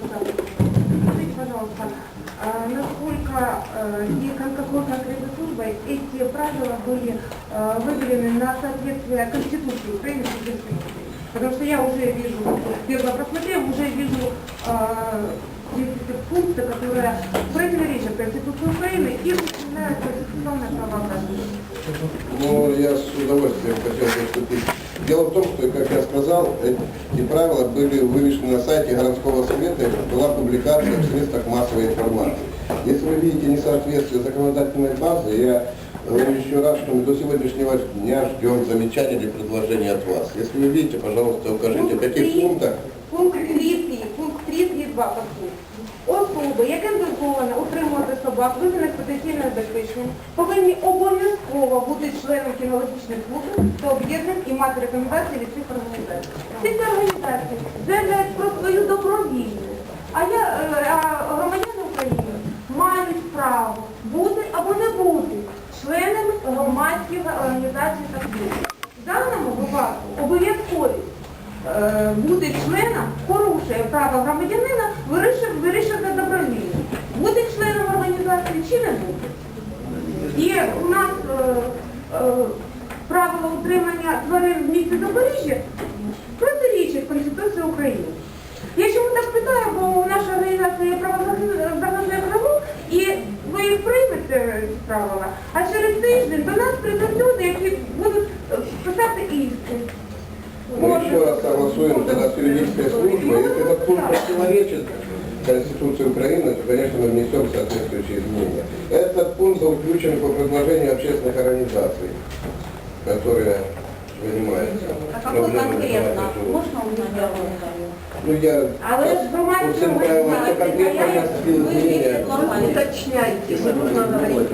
Скажите, пожалуйста, насколько и кон- какой конкретной службой эти правила были выделены на соответствие Конституции Украины? Потому что я уже вижу, первое просмотрев, уже вижу пункты, которые противоречат Конституции Украины и ущемляют конституционное право граждан. Ну, я с удовольствием хотел бы вступить. Дело в том, что, как я сказал, эти правила были вывешены на сайте городского совета, и была публикация в средствах массовой информации. Если вы видите несоответствие законодательной базы, я говорю еще раз, что мы до сегодняшнего дня ждем замечаний или предложений от вас. Если вы видите, пожалуйста, укажите, в каких пунктах Пункт 3, пункт 3 і 2 пункту. Особи, яким дозволено утримувати собак, визнаних потенційно безпечним, повинні обов'язково бути членом кінологічних клубів та об'єднань і мати рекомендації від цих організацій. Ці організації заявляють про свою добровільність. А я, е, а громадяни України мають право бути або не бути членами громадських організацій та клубів. В даному випадку обов'язковість е, бути членом порушує право громадянина вирішити, добровільно. Бути членом організації чи не бути. І у нас е, е, правила утримання тварин в місті Запоріжжя протирічать Конституції України. Я чому так питаю, бо у наша організація є правозахисне крило, і ви їх приймете правила, а через тиждень до нас прийдуть люди, які будуть е, писати іски. Мы еще раз согласуем тогда с юридической службой. Если этот пункт противоречит Конституции Украины, то, конечно, мы внесем соответствующие изменения. Этот пункт был включен по предложению общественных организаций, которые занимаются А какой конкретно? Можно узнать? Ну, я Але ж громадські по всем правилам, что конкретно у нас изменения. Уточняйте, нужно говорить.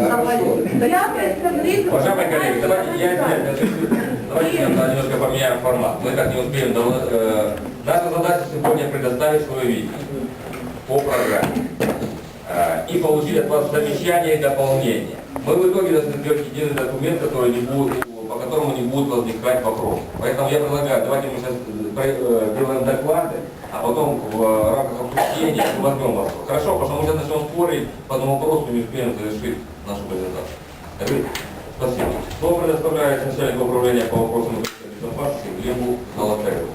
Уважаемые коллеги, давайте я давайте немножко поменяем формат. Мы так не успеем. давно, э, Наша задача сегодня предоставить свое видение по программе Э, и получить от вас замечания и дополнения. Мы в итоге сделать единый документ, который не будет, по которому не будут возникать вопросы. Поэтому я предлагаю, давайте мы сейчас э, делаем доклады, а потом в рамках обсуждения возьмем вопрос. Хорошо, потому что мы сейчас начнем спорить по одному вопросу, не успеем завершить нашу презентацию. Спасибо. Слово предоставляется начальнику управления по вопросам безопасности Глебу Золотареву.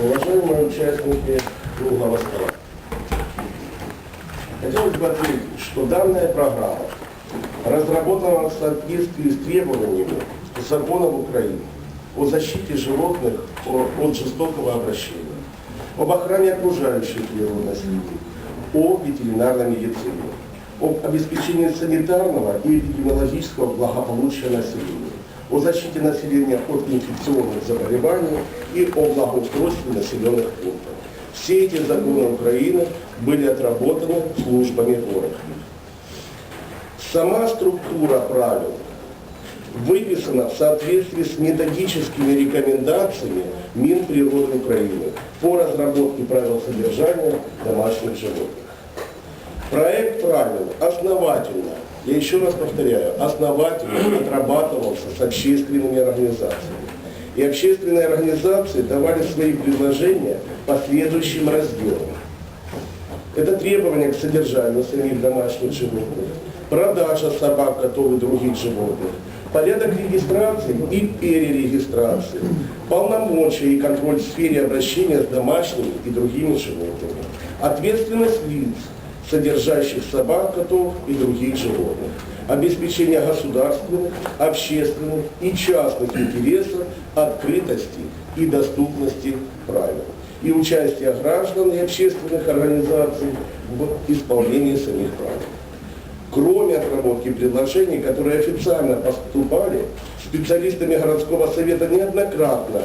Уважаемые участники круглого стола, хотелось бы отметить, что данная программа разработана в соответствии с требованиями законов Украины о защите животных от жестокого обращения, об охране окружающей природы наследия, о ветеринарной медицине, об обеспечении санитарного и эпидемиологического благополучия населения, о защите населения от инфекционных заболеваний и о благоустройстве населенных пунктов. Все эти законы Украины были отработаны службами ОРГ. Сама структура правил выписана в соответствии с методическими рекомендациями Минприроды Украины по разработке правил содержания домашних животных. Проект правил основательно, я еще раз повторяю, основательно отрабатывался с общественными организациями. И общественные организации давали свои предложения по следующим разделам. Это требования к содержанию самих домашних животных, продажа собак, котов и других животных, порядок регистрации и перерегистрации, полномочия и контроль в сфере обращения с домашними и другими животными, ответственность лиц, содержащих собак, котов и других животных, обеспечение государственных, общественных и частных интересов, открытости и доступности правил и участие граждан и общественных организаций в исполнении самих правил. Кроме отработки предложений, которые официально поступали, специалистами городского совета неоднократно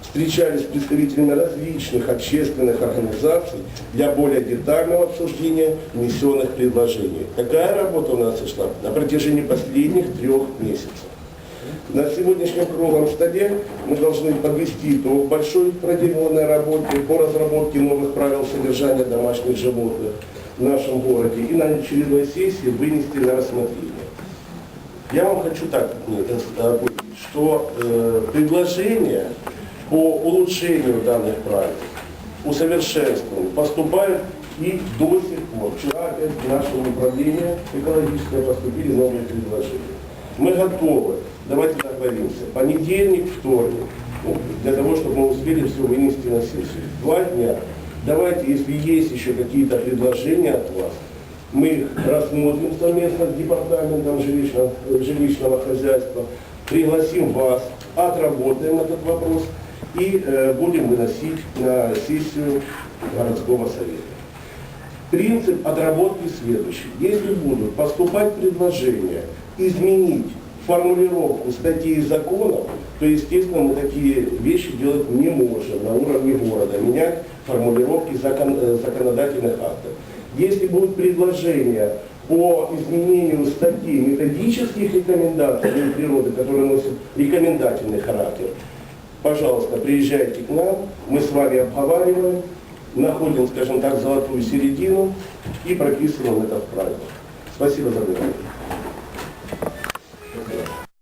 встречались с представителями различных общественных организаций для более детального обсуждения внесенных предложений. Такая работа у нас шла на протяжении последних трех месяцев. На сегодняшнем круглом столе мы должны подвести итог большой проделанной работе по разработке новых правил содержания домашних животных в нашем городе и на очередной сессии вынести на рассмотрение. Я вам хочу так э, объявить, что э, предложения по улучшению данных правил, усовершенствованию поступают и до сих пор. Вчера опять в наше управление экологическое поступили новые предложения. Мы готовы, давайте договоримся, понедельник, вторник, ну, для того, чтобы мы успели все вынести на сессию. Два дня. Давайте, если есть еще какие-то предложения от вас, мы их рассмотрим совместно с департаментом жилищного, жилищного хозяйства, пригласим вас, отработаем этот вопрос и э, будем выносить на сессию городского совета. Принцип отработки следующий. Если будут поступать предложения изменить формулировку статей законов, то, естественно, мы такие вещи делать не можем на уровне города, менять формулировки закон- э, законодательных актов. Если будут предложения по изменению статей методических рекомендаций Минприроды, которые носят рекомендательный характер, пожалуйста, приезжайте к нам, мы с вами обговариваем, находим, скажем так, золотую середину и прописываем это в правилах. Спасибо за внимание.